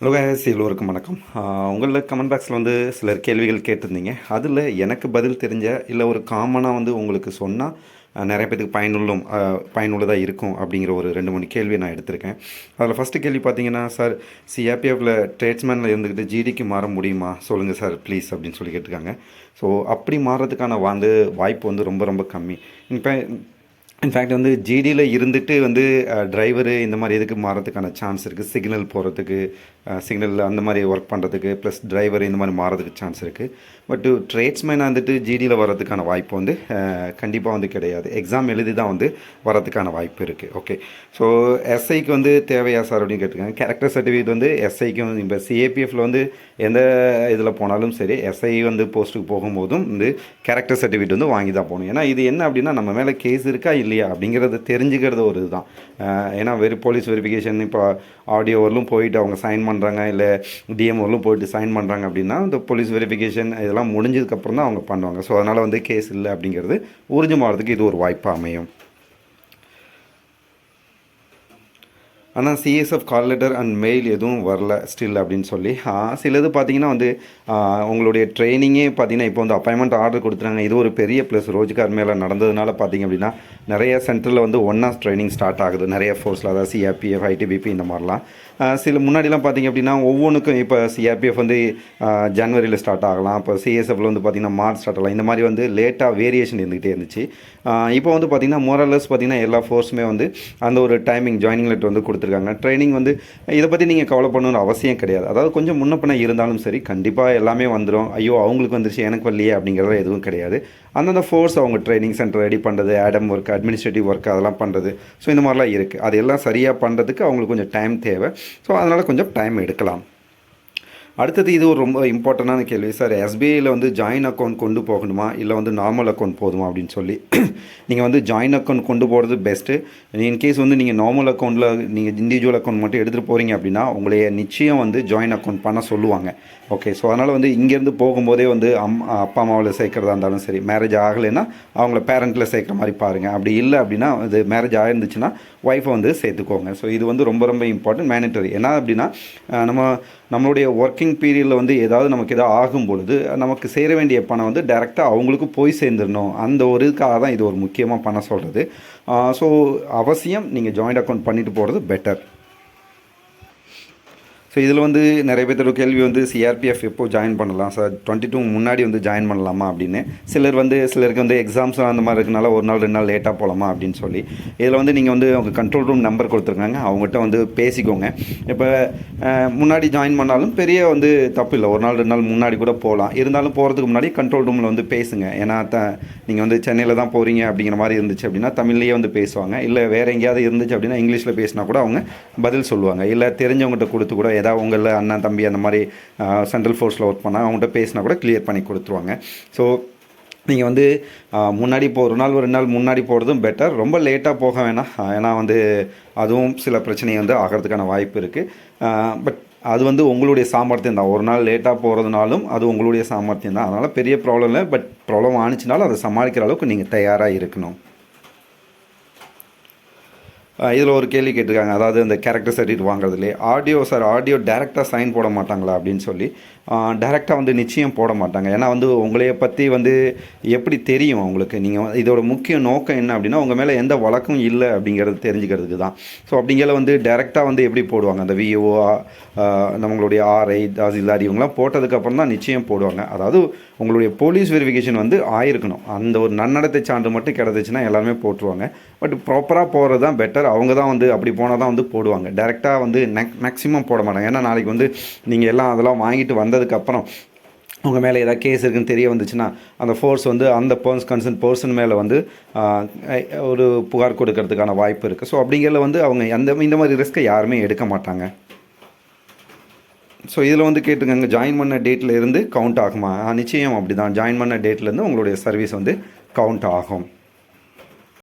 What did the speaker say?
Hello guys, எல்லோருக்கும் வணக்கம். உங்களில் கமெண்ட் பாக்ஸில் வந்து சிலர் கேள்விகள் கேட்டிருந்தீங்க. அதில் எனக்கு பதில் தெரிஞ்ச இல்லை ஒரு காமனாக வந்து உங்களுக்கு சொன்னால் நிறைய பேத்துக்கு பயனுள்ளும் பயனுள்ளதாக இருக்கும் அப்படிங்கிற ஒரு ரெண்டு மூணு கேள்வி நான் எடுத்திருக்கேன். அதில் ஃபஸ்ட்டு கேள்வி பார்த்தீங்கன்னா சார் சிஆர்பிஎஃப்ல ட்ரேட்ஸ்மேனில் இருந்துக்கிட்டு ஜிடிக்கு மாற முடியுமா? சொல்லுங்கள் சார் ப்ளீஸ் அப்படின்னு சொல்லி கேட்டிருக்காங்க. ஸோ அப்படி மாறுறதுக்கான வந்து வாய்ப்பு வந்து ரொம்ப ரொம்ப கம்மி. இப்போ இன்ஃபேக்ட் வந்து ஜிடியில் இருந்துட்டு வந்து டிரைவரு இந்த மாதிரி இதுக்கு மாறதுக்கான சான்ஸ் இருக்குது சிக்னல் போகிறதுக்கு சிக்னல் அந்த மாதிரி ஒர்க் பண்ணுறதுக்கு ப்ளஸ் டிரைவர் இந்த மாதிரி மாறதுக்கு சான்ஸ் இருக்குது பட் ட்ரேட்ஸ்மேனாக வந்துட்டு ஜிடியில் வரதுக்கான வாய்ப்பு வந்து கண்டிப்பாக வந்து கிடையாது. எக்ஸாம் எழுதி தான் வந்து வரதுக்கான வாய்ப்பு இருக்குது ஓகே ஸோ எஸ்ஐக்கு வந்து தேவையா சார் அப்படின்னு கேட்டிருக்காங்க. கேரக்டர் சர்டிஃபிகேட் வந்து எஸ்ஐக்கும் இப்போ சிஏபிஎஃப்ல வந்து எந்த இதில் போனாலும் சரி எஸ்ஐ வந்து போஸ்ட்டுக்கு போகும்போதும் வந்து கேரக்டர் சர்டிஃபிகேட் வந்து வாங்கி தான் போகணும். ஏன்னா இது என்ன அப்படின்னா நம்ம மேலே கேஸ் இருக்கா இல்லையா அப்படிங்கிறத தெரிஞ்சுக்கிறது ஒரு இதுதான். ஏன்னா வெறு போலீஸ் வெரிஃபிகேஷன் இப்போ ஆடியோ வரலும் போயிட்டு அவங்க சைன் பண்ணுறாங்க இல்லை டிஎம் வரலும் போயிட்டு சைன் பண்ணுறாங்க அப்படின்னா இந்த போலீஸ் வெரிஃபிகேஷன் இதெல்லாம் முடிஞ்சதுக்கப்புறம் தான் அவங்க பண்ணுவாங்க. ஸோ அதனால் வந்து கேஸ் இல்லை அப்படிங்கிறது உறுதி மாறதுக்கு இது ஒரு வாய்ப்பாக அமையும். ஆனால் CSF call letter and mail எதுவும் வரல ஸ்டில் அப்படின்னு சொல்லி. சிலது பார்த்தீங்கன்னா வந்து உங்களுடைய ட்ரைனிங்கே பார்த்தீங்கன்னா இப்போ வந்து அப்பாயின்மெண்ட் ஆர்டர் கொடுத்துறாங்க இது ஒரு பெரிய ப்ளஸ் ரோஜ்கார் மேலே நடந்ததுனால பார்த்தீங்க அப்படின்னா நிறைய சென்டரில் வந்து ஒன் ஆஃப் ட்ரைனிங் ஸ்டார்ட் ஆகுது. நிறைய ஃபோர்ஸில் அதாவது சிஆர்பிஎஃப் ஐடிபிபி இந்த மாதிரிலாம். சில முன்னாடிலாம் பார்த்தீங்க அப்படின்னா ஒவ்வொன்றுக்கும் இப்போ சிஆர்பிஎஃப் வந்து ஜனவரியில் ஸ்டார்ட் ஆகலாம். இப்போ சிஎஸ்எஃப்ல வந்து பார்த்தீங்கன்னா மார்ச் ஸ்டார்ட் ஆகலாம். இந்த மாதிரி வந்து லேட்டாக வேரியேஷன் இருந்துகிட்டே இருந்துச்சு. இப்போ வந்து பார்த்தீங்கன்னா மோரலஸ் பார்த்தீங்கன்னா எல்லா ஃபோர்ஸுமே வந்து அந்த ஒரு டைமிங் ஜாயினிங் லெட்டர் வந்து கொடுத்துருக்காங்க. ட்ரைனிங் வந்து இதை பற்றி நீங்கள் கவலை பண்ணணும்னு அவசியம் கிடையாது. அதாவது கொஞ்சம் முன்னப்பின இருந்தாலும் சரி கண்டிப்பாக எல்லாமே வந்துடும் ஐயோ அவங்களுக்கு வந்துருச்சு எனக்கு வரலையே அப்படிங்கிறத எதுவும் கிடையாது. அந்தந்த ஃபோர்ஸ் அவங்க ட்ரைனிங் சென்டர் ரெடி பண்ணுறது ஆடம் ஒர்க் அட்மினிஸ்ட்ரேட்டிவ் ஒர்க் அதெல்லாம் பண்ணுறது ஸோ இந்த மாதிரிலாம் இருக்குது அது எல்லாம் சரியாக பண்ணுறதுக்கு அவங்களுக்கு கொஞ்சம் டைம் தேவை. ஸோ அதனால் கொஞ்சம் டைம் எடுக்கலாம். அடுத்தது இது ஒரு ரொம்ப இம்பார்ட்டண்டான கேள்வி. சார் எஸ்பிஐயில் வந்து ஜாயின் அக்கௌண்ட் கொண்டு போகணுமா? இல்லை வந்து நார்மல் அக்கௌண்ட் போதுமா அப்படின்னு சொல்லி. நீங்கள் வந்து ஜாயின் அக்கௌண்ட் கொண்டு போகிறது பெஸ்ட்டு இன்கேஸ் வந்து நீங்கள் நார்மல் அக்கௌண்ட்டில் நீங்கள் இண்டிவிஜுவல் அக்கௌண்ட் மட்டும் எடுத்துகிட்டு போகிறீங்க அப்படின்னா உங்களைய நிச்சயம் வந்து ஜாயின் அக்கௌண்ட் பண்ண சொல்லுவாங்க. ஓகே ஸோ அதனால் வந்து இங்கேருந்து போகும்போதே வந்து அம் அப்பா அம்மாவில் சேர்க்குறதா இருந்தாலும் சரி மேரேஜ் ஆகலைன்னா அவங்கள பேரண்ட்டில் சேர்க்குற மாதிரி பாருங்கள் அப்படி இல்லை அப்படின்னா இது மேரேஜ் ஆயிருந்துச்சுன்னா ஒய்ஃபை வந்து சேர்த்துக்கோங்க. ஸோ இது வந்து ரொம்ப ரொம்ப இம்பார்ட்டன்ட் மேனிட்டரி ஏன்னா அப்படின்னா நம்ம நம்மளுடைய ஒர்க்கிங் பீரியடில் வந்து ஏதாவது நமக்கு ஏதாவது ஆகும் பொழுது நமக்கு சேர வேண்டிய பணம் வந்து டைரெக்டாக அவங்களுக்கு போய் சேர்ந்துடணும் அந்த ஒரு இதுக்காக தான் இது ஒரு முக்கியமாக பண்ண சொல்கிறது ஸோ அவசியம் நீங்கள் ஜாயிண்ட் அக்கௌண்ட் பண்ணிட்டு போகிறது பெட்டர் ஸோ இதில் வந்து நிறைய பேர்த்தோட கேள்வி வந்து சிஆர்பிஎஃப் எப்போது ஜாயின் பண்ணலாம்? சார் டுவெண்ட்டி டூ முன்னாடி வந்து ஜாயின் பண்ணலாமா அப்படின்னு? சிலர் வந்து சிலருக்கு வந்து எக்ஸாம்ஸ் அந்த மாதிரி இருக்கனால ஒரு நாள் ரெண்டு நாள் லேட்டாக போகலாமா அப்படின்னு சொல்லி. இதில் வந்து நீங்கள் வந்து அவங்க கண்ட்ரோல் ரூம் நம்பர் கொடுத்துருக்காங்க. அவங்ககிட்ட வந்து பேசிக்கோங்க. இப்போ முன்னாடி ஜாயின் பண்ணாலும் பெரிய வந்து தப்பு இல்லை. ஒரு நாள் ரெண்டு நாள் முன்னாடி கூட போகலாம் இருந்தாலும் போகிறதுக்கு முன்னாடி கண்ட்ரோல் ரூமில் வந்து பேசுங்க. ஏன்னா த நீங்கள் வந்து சென்னையில் தான் போகிறீங்க அப்படிங்கிற மாதிரி இருந்துச்சு அப்படின்னா தமிழ்லேயே வந்து பேசுவாங்க. இல்லை வேறு எங்கேயாவது இருந்துச்சு அப்படின்னா இங்கிலீஷில் பேசினா கூட அவங்க பதில் சொல்லுவாங்க. இல்லை தெரிஞ்சவங்ககிட்ட கொடுத்து கூட ஏதாவது உங்களில் அண்ணன் தம்பி அந்த மாதிரி சென்ட்ரல் ஃபோர்ஸில் ஒர்க் பண்ணால் அவங்கள்ட்ட பேசினா கூட கிளியர் பண்ணி கொடுத்துருவாங்க. ஸோ நீங்கள் வந்து முன்னாடி போ ஒரு நாள் ஒரு ரெண்டு நாள் முன்னாடி போகிறதும் பெட்டர் ரொம்ப லேட்டாக போக வேணாம். ஏன்னா வந்து அதுவும் சில பிரச்சனை வந்து ஆகிறதுக்கான வாய்ப்பு இருக்குது பட் அது வந்து உங்களுடைய சாமர்த்தியம் தான். ஒரு நாள் லேட்டாக போகிறதுனாலும் அது உங்களுடைய சாமர்த்தியம் தான். அதனால் பெரிய ப்ராப்ளம் இல்லை. பட் ப்ராப்ளம் ஆனிச்சுனாலும் அதை சமாளிக்கிற அளவுக்கு நீங்கள் தயாராக இருக்கணும். இதில் ஒரு கேள்வி கேட்டிருக்காங்க. அதாவது இந்த கேரக்டர் சர்டிஃபிகேட் வாங்குறதுலே ஆடியோ சார் ஆடியோ டேரெக்டாக சைன் போட மாட்டாங்களா அப்படின்னு சொல்லி டேரெக்டாக வந்து நிச்சயம் போட மாட்டாங்க. ஏன்னா வந்து உங்களைய பற்றி வந்து எப்படி தெரியும் அவங்களுக்கு நீங்கள் இதோட முக்கிய நோக்கம் என்ன அப்படின்னா உங்கள் மேலே எந்த வழக்கம் இல்லை அப்படிங்கிறது தெரிஞ்சுக்கிறதுக்கு தான். ஸோ அப்படிங்கிற வந்து டேரெக்டாக வந்து எப்படி போடுவாங்க? அந்த விஓ நம்மளுடைய ஆர்ஐ தாசில்தார் e இவங்களாம் போட்டதுக்கப்புறம் தான் நிச்சயம் போடுவாங்க. அதாவது உங்களுடைய போலீஸ் வெரிஃபிகேஷன் வந்து ஆயிருக்கணும். அந்த ஒரு நன்னடத்தை சான்று மட்டும் கிடந்துச்சுன்னா எல்லாருமே போட்டுருவாங்க. பட் ப்ராப்பராக போகிறது தான் பெட்டர் அவங்க தான் வந்து அப்படி போனால் தான் வந்து போடுவாங்க. டேரெக்டாக வந்து மேக்ஸிமம் போட மாட்டாங்க. ஏன்னா நாளைக்கு வந்து நீங்கள் எல்லாம் அதெல்லாம் வாங்கிட்டு வந்ததுக்கப்புறம் உங்கள் மேலே ஏதாவது கேஸ் இருக்குன்னு தெரிய வந்துச்சுன்னா அந்த ஃபோர்ஸ் வந்து அந்த பர்ஸ் கன்சர்ன் பர்சன் மேலே வந்து ஒரு புகார் கொடுக்கறதுக்கான வாய்ப்பு இருக்குது ஸோ அப்படிங்கிறத வந்து அவங்க அந்த இந்த மாதிரி ரிஸ்க்கை யாருமே எடுக்க மாட்டாங்க. ஸோ இதில் வந்து கேட்டுக்கோங்க. ஜாயின் பண்ண டேட்டில் இருந்து கவுண்ட் ஆகுமா? நிச்சயம் அப்படி தான் ஜாயின் பண்ண டேட்லேருந்து உங்களுடைய சர்வீஸ் வந்து கவுண்ட் ஆகும்.